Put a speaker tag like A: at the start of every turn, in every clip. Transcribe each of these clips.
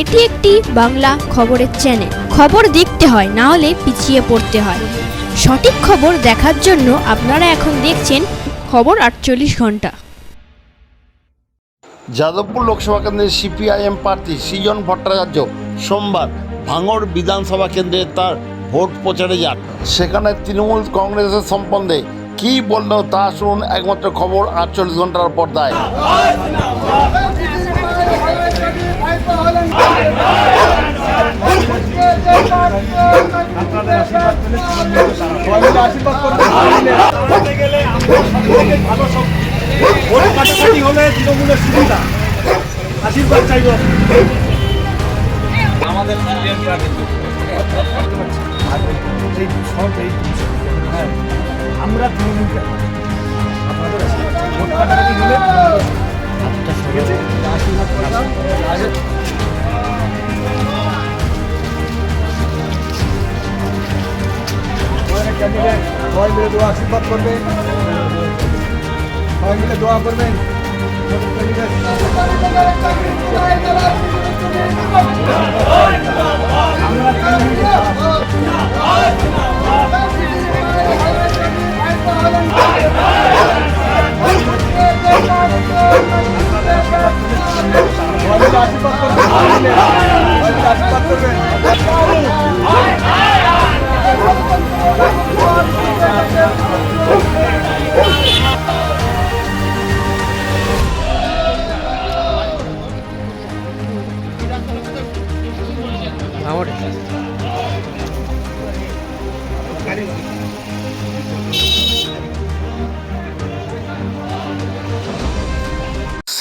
A: এটি একটি বাংলা খবরের চ্যানেল খবর দেখতে হয়, না হলে পিছিয়ে পড়তে হয়। সঠিক খবর দেখার জন্য আপনারা এখন দেখছেন খবর আটচল্লিশ ঘণ্টা।
B: যাদবপুর লোকসভা কেন্দ্রের সিপিআইএম প্রার্থী সৃজন ভট্টাচার্য সোমবার ভাঙড় বিধানসভা কেন্দ্রে তার ভোট প্রচারে যান। সেখানে তৃণমূল কংগ্রেসের সম্বন্ধে কী বলল তা শুনুন একমাত্র খবর আটচল্লিশ ঘণ্টার পর্দায়।
C: গেলে ভালো সব ভোট কাটাকাটি হলে তৃণমূলের সুবিধা। আশীর্বাদ চাইব আমাদের হ্যাঁ আমরা তৃণমূলকে ক্যান্ডিডেট সবাই মিলে দোয়া আশীর্বাদ করবে সবাই মিলে দোয়া করবেন കാര്യമാണ്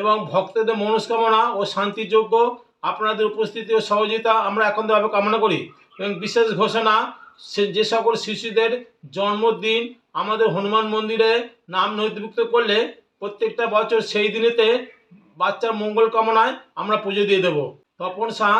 D: এবং ভক্তদের মনস্কামনা ও শান্তিযোগ্য আপনাদের উপস্থিতি ও সহযোগিতা আমরা একান্তভাবে কামনা করি। এবং বিশেষ ঘোষণা যে সকল শিশুদের জন্মদিন আমাদের হনুমান মন্দিরে নাম নথিভুক্ত করলে প্রত্যেকটা বছর সেই দিনেতে বাচ্চার মঙ্গল কামনায় আমরা পুজো দিয়ে দেব। তপন শাহ